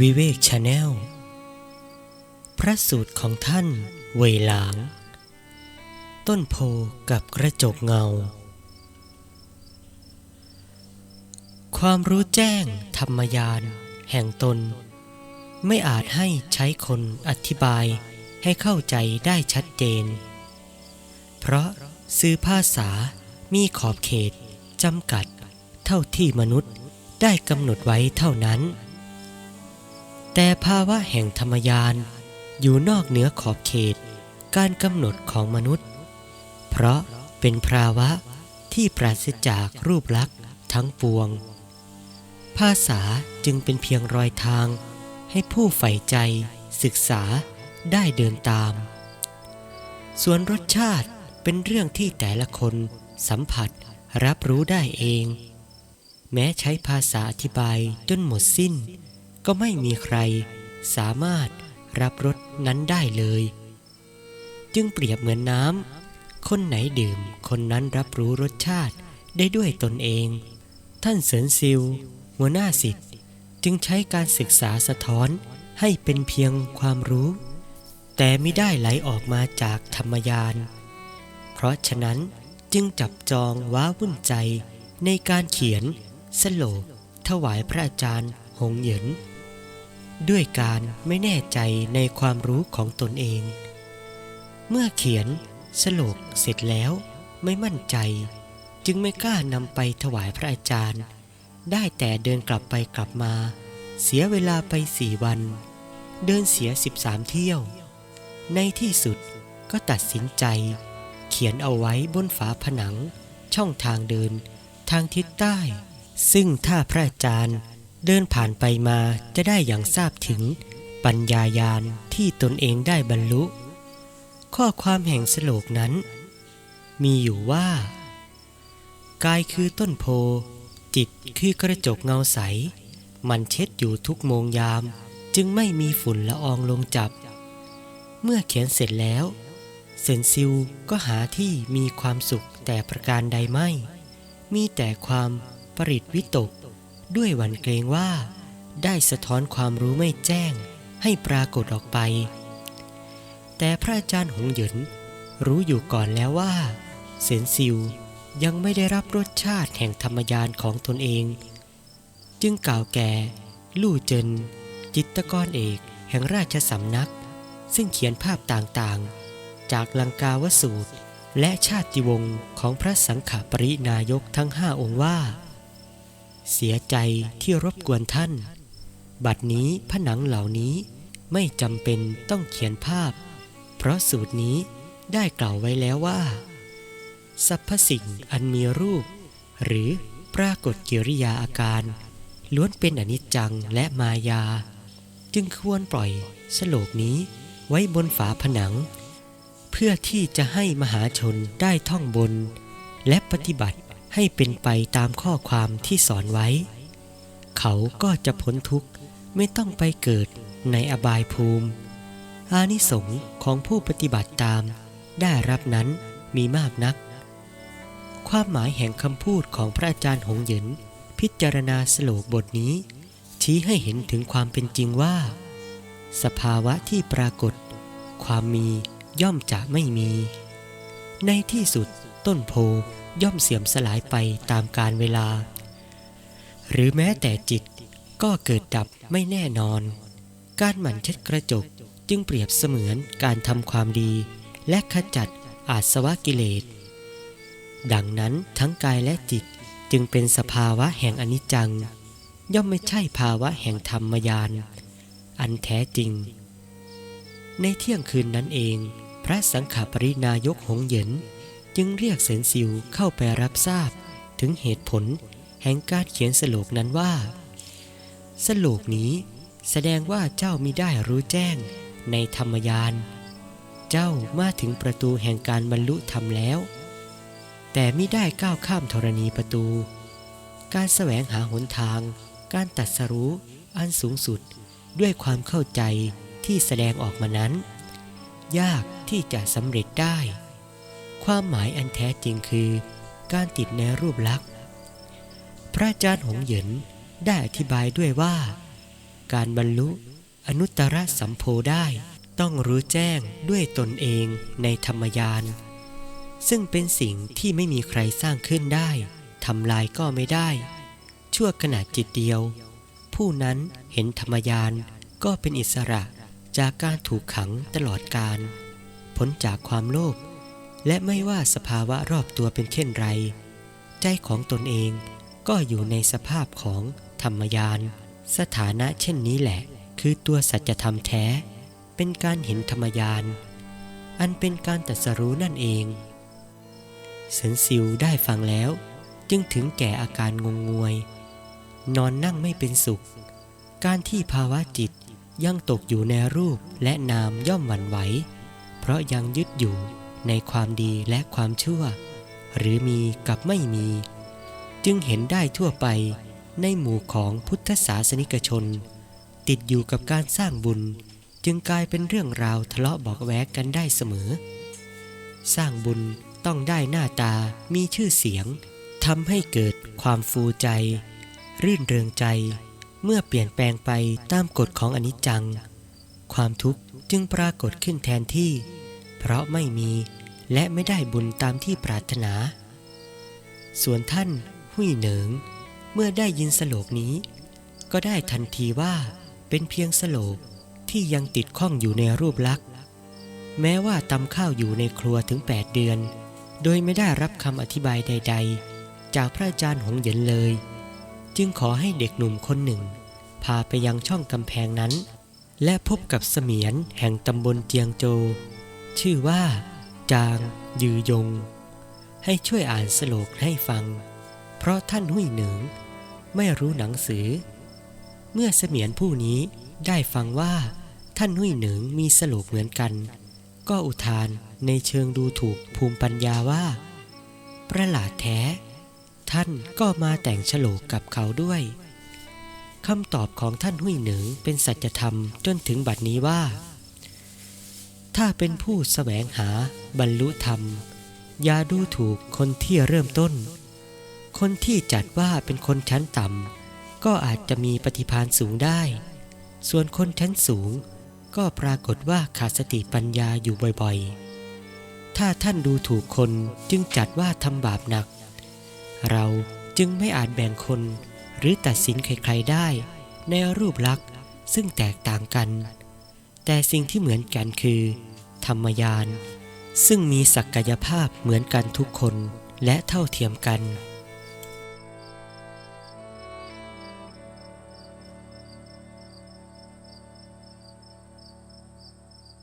วิเวกชาแนล พระสูตรของท่านเวหลาง ต้นโพกับกระจกเงา ความรู้แจ้งธรรมยาน แห่งตน ไม่อาจให้ใช้คนอธิบายให้เข้าใจได้ชัดเจน เพราะสื่อภาษามีขอบเขตจำกัดเท่าที่มนุษย์ได้กำหนดไว้เท่านั้น แต่ภาวะแห่งธรรมยานอยู่นอกเหนือขอบเขตการกำหนดของมนุษย์ เพราะเป็นภาวะที่ปราศจากรูปลักษณ์ทั้งปวง ภาษาจึงเป็นเพียงรอยทาง ให้ผู้ใฝ่ใจศึกษาได้เดินตาม ส่วนรสชาติเป็นเรื่องที่แต่ละคนสัมผัสรับรู้ได้เอง แม้ใช้ภาษาอธิบายจนหมดสิ้น ก็ไม่มีใครสามารถรับรสนั้นได้เลย จึงเปรียบเหมือนน้ำ คนไหนดื่มคนนั้นรับรู้รสชาติได้ด้วยตนเอง ท่านเสินซิวหัวหน้าสิทธิ์ จึงใช้การศึกษาสะท้อนให้เป็นเพียงความรู้ แต่ไม่ได้ไหลออกมาจากธรรมยาน เพราะฉะนั้นจึงจับจองว้าวุ่นใจในการเขียนสโลกถวายพระอาจารย์หงเหยิน ด้วยการไม่แน่ใจในความรู้ของตนเอง เมื่อเขียนสโลกเสร็จแล้วไม่มั่นใจ จึงไม่กล้านำไปถวายพระอาจารย์ ได้แต่เดินกลับไปกลับมา เสียเวลาไปสี่วัน เดินเสียสิบสามเที่ยว ในที่สุดก็ตัดสินใจ เขียนเอาไว้บนฝาผนัง ช่องทางเดิน ทางทิศใต้ ซึ่งถ้าพระอาจารย์ เดินผ่านไปมาจะได้อย่างทราบถึงปัญญายาณที่ตนเองได้บรรลุ ข้อความแห่งสโลกนั้น มีอยู่ว่า กายคือต้นโพ จิตคือกระจกเงาใส มันเช็ดอยู่ทุกโมงยาม จึงไม่มีฝุ่นละอองลงจับ เมื่อเขียนเสร็จแล้วเซนซิวก็หาที่มีความสุขแต่ประการใดไม่ มีแต่ความปริตวิตก ด้วยหวั่นเกรงว่า ได้สะท้อนความรู้ไม่แจ้งให้ปรากฏออกไป แต่พระอาจารย์หงหยินรู้อยู่ก่อนแล้วว่าเซนซิวยังไม่ได้รับรสชาติแห่งธรรมยานของตนเอง จึงกล่าวแก่ ลู่เจิน จิตกรเอกแห่งราชสำนัก ซึ่งเขียนภาพต่างๆ จากลังกาวสูตร และชาติวงศ์ของพระสังฆปรินายกทั้งห้าองค์ว่า เสียใจที่รบกวนท่าน บัดนี้ผนังเหล่านี้ไม่จำเป็นต้องเขียนภาพ เพราะสูตรนี้ได้กล่าวไว้แล้วว่าสรรพสิ่งอันมีรูป หรือปรากฏกิริยาอาการ ล้วนเป็นอนิจจังและมายา จึงควรปล่อยสโลกนี้ไว้บนฝาผนัง เพื่อที่จะให้มหาชนได้ท่องบน และปฏิบัติ ให้เป็นไปตามข้อความที่สอนไว้ เขาก็จะพ้นทุกข์ไม่ต้องไปเกิดในอบายภูมิ อานิสงส์ของผู้ปฏิบัติตาม ได้รับนั้นมีมากนัก ความหมายแห่งคำพูดของพระอาจารย์หงเหยินพิจารณาสโลกบทนี้ ชี้ให้เห็นถึงความเป็นจริงว่า สภาวะที่ปรากฏ ความมีย่อมจะไม่มี ในที่สุดต้นโพ ย่อมเสื่อมสลายไปตามกาลเวลา หรือแม้แต่จิตก็เกิดดับไม่แน่นอน การหมั่นเช็ดกระจกจึงเปรียบเสมือนการทำความดี และขจัดอาสวะกิเลส ดังนั้นทั้งกายและจิตจึงเป็นสภาวะแห่งอนิจจัง ย่อมไม่ใช่ภาวะแห่งธรรมยาน อันแท้จริง ในเที่ยงคืนนั้นเอง พระสังฆปรินายกหงเหยิน จึงเรียกเสนซิวเข้าไปรับทราบ ถึงเหตุผลแห่งการเขียนสโลกนั้นว่า สโลกนี้แสดงว่าเจ้ามิได้รู้แจ้งในธรรมยาน เจ้ามาถึงประตูแห่งการบรรลุธรรมแล้ว แต่มิได้ก้าวข้ามธรณีประตู การแสวงหาหนทาง การตัดสรู้อันสูงสุดด้วยความเข้าใจที่แสดงออกมานั้น ยากที่จะสำเร็จได้ ความหมายอันแท้จริงคือ การติดในรูปลักษณ์ พระอาจารย์หงเหยินได้อธิบายด้วยว่า การบรรลุอนุตตรสัมโพได้ต้องรู้แจ้งด้วยตนเองในธรรมยาน ซึ่งเป็นสิ่งที่ไม่มีใครสร้างขึ้นได้ทำลายก็ไม่ได้ ชั่วขณะจิตเดียว ผู้นั้นเห็นธรรมยานก็เป็นอิสระจากการถูกขังตลอดกาลพ้นจากความโลภ และไม่ว่าสภาวะรอบตัวเป็นเช่นไร ใจของตนเองก็อยู่ในสภาพของธรรมยาน สถานะเช่นนี้แหละ คือตัวสัจธรรมแท้ เป็นการเห็นธรรมยาน อันเป็นการตรัสรู้นั่นเองเสินซิวได้ฟังแล้ว จึงถึงแก่อาการงงงวย นอนนั่งไม่เป็นสุข การที่ภาวะจิตยังตกอยู่ในรูปและนามย่อมหวั่นไหว เพราะยังยึดอยู่ ในความดีและความชั่ว หรือมีกับไม่มี จึงเห็นได้ทั่วไปในหมู่ของพุทธศาสนิกชน ติดอยู่กับการสร้างบุญจึงกลายเป็นเรื่องราวทะเลาะบอกแวกกันได้เสมอ สร้างบุญต้องได้หน้าตามีชื่อเสียงทำให้เกิดความฟูใจ รื่นเริงใจ เมื่อเปลี่ยนแปลงไปตามกฎของอนิจจัง ความทุกข์จึงปรากฏขึ้นแทนที่ เพราะไม่มีและไม่ได้บุญตามที่ปรารถนา ส่วนท่านหุยเหนิง เมื่อได้ยินสโลกนี้ ก็ได้ทันทีว่าเป็นเพียงสโลกที่ยังติดข้องอยู่ในรูปลักษณ์ แม้ว่าตำข้าวอยู่ในครัวถึง 8 เดือน โดยไม่ได้รับคำอธิบายใด ๆ จากพระอาจารย์หงเหยินเลย จึงขอให้เด็กหนุ่มคนหนึ่ง พาไปยังช่องกำแพงนั้น และพบกับเสมียนแห่งตำบลเจียงโจ ชื่อว่า จาง ยือยง ให้ช่วยอ่านสโลกให้ฟัง เพราะท่านหุยหนิงไม่รู้หนังสือ เมื่อเสมียนผู้นี้ได้ฟังว่า ท่านหุยหนิงมีสโลกเหมือนกัน ก็อุทานในเชิงดูถูกภูมิปัญญาว่า ประหลาดแท้ ท่านก็มาแต่งฉโลกกับเขาด้วยคำตอบของท่านหุยหนิงเป็นสัจธรรมจนถึงบัดนี้ว่า ถ้าเป็นผู้แสวงหาบรรลุธรรม อย่าดูถูกคนที่เริ่มต้น คนที่จัดว่าเป็นคนชั้นต่ำก็อาจจะมีปฏิภาณสูงได้ ส่วนคนชั้นสูงก็ปรากฏว่าขาดสติปัญญาอยู่บ่อยๆ ถ้าท่านดูถูกคนจึงจัดว่าทำบาปหนัก เราจึงไม่อาจแบ่งคนหรือตัดสินใครๆได้ในรูปลักษณ์ซึ่งแตกต่างกัน แต่สิ่งที่เหมือนกันคือ ธรรมยาน ซึ่งมีศักยภาพเหมือนกันทุกคนและเท่าเทียมกัน